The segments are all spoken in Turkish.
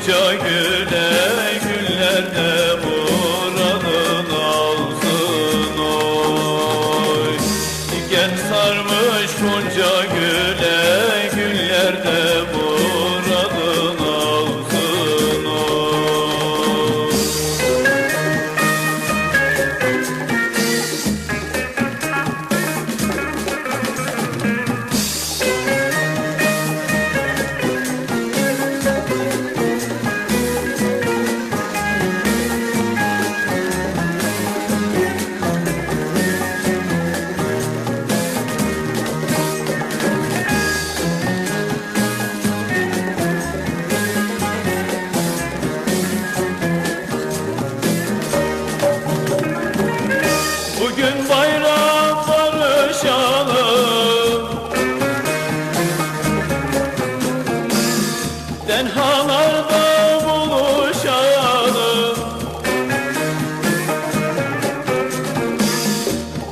bunca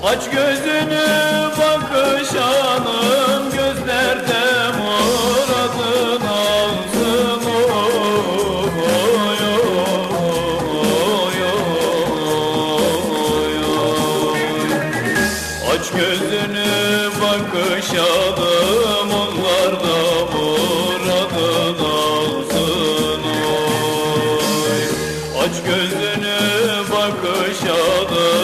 Aç gözünü bak kışanım gözlerde muradın alsın. Oy oy oy Aç gözünü bak kışanım onlar da muradın alsın. Oy Aç gözünü bak kışanım